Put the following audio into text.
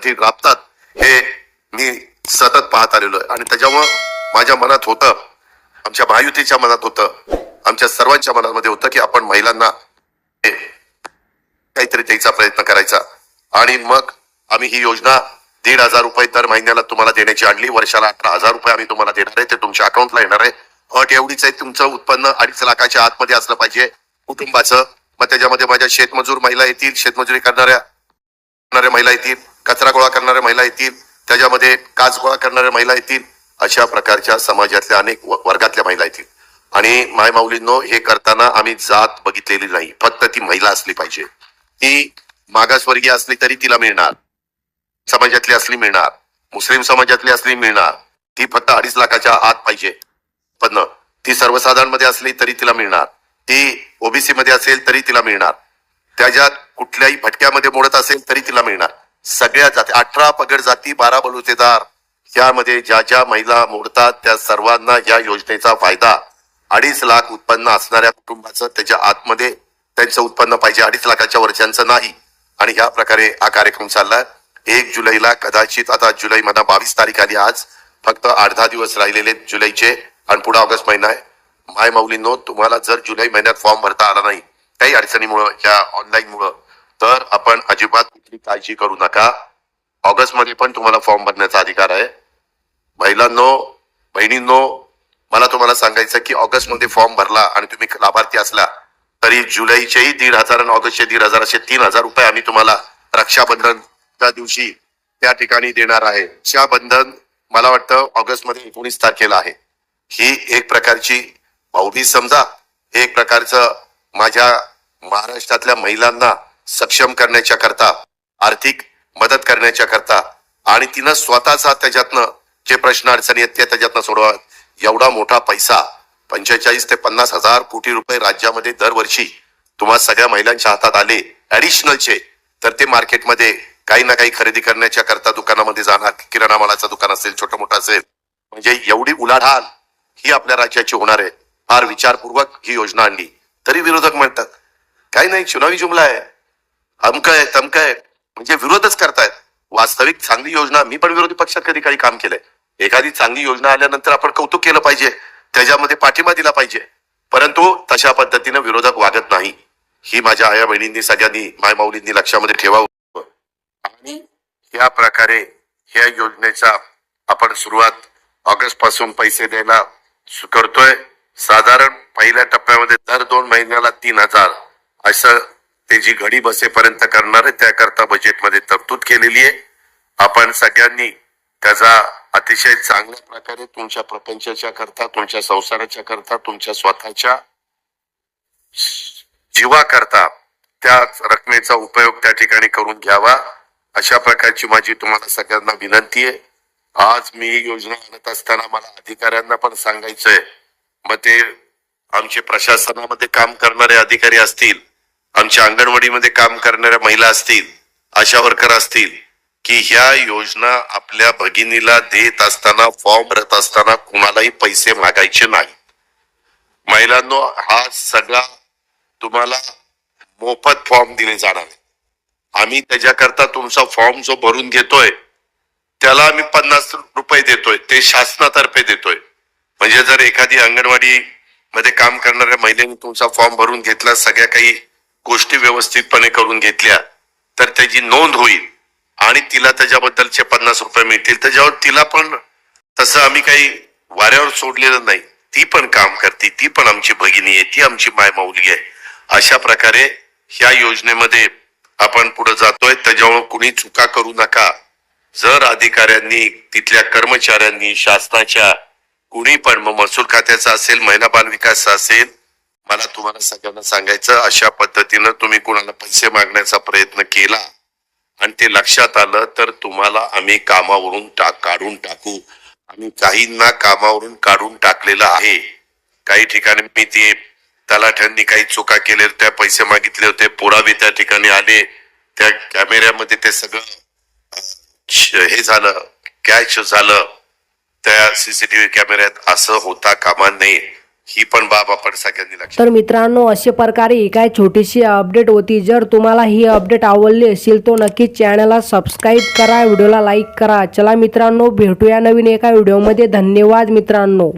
पाठी राबतात हे मी सतत पाहत आलेलो आहे. आणि त्याच्यामुळं माझ्या मनात होतं आमच्या महायुतीच्या मनात होतं आमच्या सर्वांच्या मनामध्ये होतं की आपण महिलांना काहीतरी द्यायचा प्रयत्न करायचा. आणि मग आम्ही ही योजना दीड हजार रुपये दर महिन्याला तुम्हाला देण्याची आणली. वर्षाला अठरा हजार रुपये आम्ही तुम्हाला देणार आहे. ते तुमच्या अकाउंटला येणार आहे. अट एवढीच आहे तुमचं उत्पन्न अडीच लाखाच्या आतमध्ये असलं पाहिजे कुटुंबाचं. मग त्याच्यामध्ये माझ्या शेतमजूर महिला येतील शेतमजुरी करणाऱ्या करणाऱ्या महिला येतील. कचरा गोळा करणाऱ्या महिला येतील त्याच्यामध्ये काच गोळा करणाऱ्या महिला येतील अशा प्रकारच्या समाजातल्या अनेक वर्गातल्या महिला येतील. आणि माय माऊलींनो हे करताना आम्ही जात बघितलेली नाही. फक्त ती महिला असली पाहिजे. ती मागासवर्गीय असली तरी तिला मिळणार. समाजातली असली मिळणार. मुस्लिम समाजातली असली मिळणार. ती फक्त अडीच लाखाच्या आत पाहिजे. पण ती सर्वसाधारणमध्ये असली तरी तिला मिळणार. ती ओबीसी मध्ये असेल तरी तिला मिळणार. त्याच्यात कुठल्याही भटक्यामध्ये मोडत असेल तरी तिला मिळणार. सगळ्या जाती अठरा पगड जाती बारा बलुतेदार. यामध्ये ज्या ज्या महिला मोडतात त्या सर्वांना या योजनेचा फायदा. अडीच लाख उत्पन्न असणाऱ्या कुटुंबाचं त्याच्या आतमध्ये त्यांचं उत्पन्न पाहिजे. अडीच लाखाच्या वर्षांचं नाही. आणि या प्रकारे हा कार्यक्रम चाललाय. एक जुलैला कदाचित आता जुलै महिना बावीस तारीख आली आज. फक्त आठ दहा दिवस राहिलेले जुलैचे आणि पुढे ऑगस्ट महिना आहे. माय माऊलींनो तुम्हाला जर जुलै महिन्यात फॉर्म भरता आला नाही काही अडचणीमुळं या ऑनलाईनमुळं तर आपण अजिबात कुठली काळजी करू नका. ऑगस्टमध्ये पण तुम्हाला फॉर्म भरण्याचा अधिकार आहे. महिलांनो बहिणींनो मला तुम्हाला सांगायचं की ऑगस्टमध्ये फॉर्म भरला आणि तुम्ही लाभार्थी असला तरी जुलैचेही दीड हजार आणि ऑगस्टचे दीड हजार असे तीन हजार रुपये आम्ही तुम्हाला रक्षाबंधनच्या दिवशी त्या ठिकाणी देणार आहे. रक्षाबंधन मला वाटतं ऑगस्टमध्ये एकोणीस तारखेला आहे. ही एक प्रकारची भाऊबीज समजा एक प्रकारचं माझ्या महाराष्ट्रातल्या महिलांना सक्षम करण्याच्या करता आर्थिक मदत करण्याच्या करता आणि तिनं स्वतःचा त्याच्यातनं जे प्रश्न अडचणी आहेत ते त्याच्यातनं सोडवा. एवढा मोठा पैसा पंचेचाळीस ते पन्नास हजार कोटी रुपये राज्यामध्ये दरवर्षी तुम्हा सगळ्या महिलांच्या हातात आले ऍडिशनलचे तर ते मार्केटमध्ये काही ना काही खरेदी करण्याच्या करता दुकानामध्ये जाणार किराणा मालाचं दुकान असेल छोटं मोठं असेल. म्हणजे एवढी उलाढाल ही आपल्या राज्याची होणार आहे. फार विचारपूर्वक ही योजना आणली. तरी विरोधक म्हणतात काही नाही चुनावी जुमला आहे. अमक आहे तमक आहे म्हणजे विरोधच करतायत. वास्तविक चांगली योजना मी पण विरोधी पक्षात कधी काही काम केलंय. एखादी चांगली योजना आल्यानंतर आपण कौतुक केलं पाहिजे. त्याच्यामध्ये पाठिंबा दिला पाहिजे. परंतु तशा पद्धतीनं विरोधक वागत नाही. ही माझ्या आया बहिणींनी सगळ्यांनी माय माऊलींनी लक्षामध्ये ठेवावं. आणि या प्रकारे ह्या योजनेचा आपण सुरुवात ऑगस्टपासून पैसे द्यायला करतोय. साधारण पहिल्या टप्प्यामध्ये दर दोन महिन्याला तीन हजार. असं ते जी घडी बसेपर्यंत करणार आहे त्याकरता बजेटमध्ये तरतूद केलेली आहे. आपण सगळ्यांनी त्याचा अतिशय चांगल्या प्रकारे तुमच्या प्रपंचाच्या करता तुमच्या संसाराच्या करता तुमच्या स्वतःच्या जीवाकरता त्या रकमेचा उपयोग त्या ठिकाणी करून घ्यावा. अशा प्रकारची माझी तुम्हाला सगळ्यांना विनंती आहे. आज मी ही योजना आणत असताना मला अधिकाऱ्यांना पण सांगायचंय. मग ते आमचे प्रशासनामध्ये काम करणारे अधिकारी असतील आमच्या अंगणवाडीमध्ये काम करणाऱ्या महिला असतील आशा वर्कर असतील की ह्या योजना आपल्या भगिनीला देत असताना फॉर्म भरत असताना कुणालाही पैसे मागायचे नाही महिलांनो हा सगळा तुम्हाला मोफत फॉर्म दिले जाणार आम्ही त्याच्याकरता तुमचा फॉर्म जो भरून घेतोय त्याला आम्ही पन्नास रुपये देतोय ते शासनातर्फे देतोय. म्हणजे जर एखादी अंगणवाडी मध्ये काम करणाऱ्या महिलेने तुमचा फॉर्म भरून घेतला सगळ्या काही गोष्टी व्यवस्थितपणे करून घेतल्या तर त्याची नोंद होईल. आणि तिला त्याच्याबद्दलचे पन्नास रुपये मिळतील. त्याच्यावर तिला पण तसं आम्ही काही वाऱ्यावर सोडलेलं नाही. ती पण काम करते. ती पण आमची भगिनी आहे. ती आमची मायमाऊली आहे. अशा प्रकारे ह्या योजनेमध्ये आपण पुढे जातोय. त्याच्यामुळे कुणी चुका करू नका. जर अधिकाऱ्यांनी तिथल्या कर्मचाऱ्यांनी शासनाच्या कुणी पण मग महसूल खात्याचा असेल महिला बाल असेल मला तुम्हाला सगळ्यांना सांगायचं अशा पद्धतीनं तुम्ही कुणाला पैसे मागण्याचा प्रयत्न केला आणि ते लक्षात आलं तर तुम्हाला आम्ही कामावरून टाक काढून टाकू. आम्ही काहींना कामावरून काढून टाकलेलं आहे. काही ठिकाणी मी ते तलाठ्यांनी काही चुका केल्या त्या पैसे मागितले होते पुरावे त्या ठिकाणी आले. त्या कॅमेऱ्यामध्ये ते सगळं हे झालं कॅच झालं. त्या सीसीटीव्ही कॅमेऱ्यात असं होता कामा नये. ही पण बाब आपण सगळ्यांनी लक्ष तर मित्रांनो अशा प्रकारे ही काय छोटीशी अपडेट होती. जर तुम्हाला ही अपडेट आवडली असेल तो नक्कीच चॅनलला सबस्क्राईब करा व्हिडिओला लाईक करा. चला मित्रांनो भेटूया नवीन एका व्हिडिओमध्ये धन्यवाद मित्रांनो.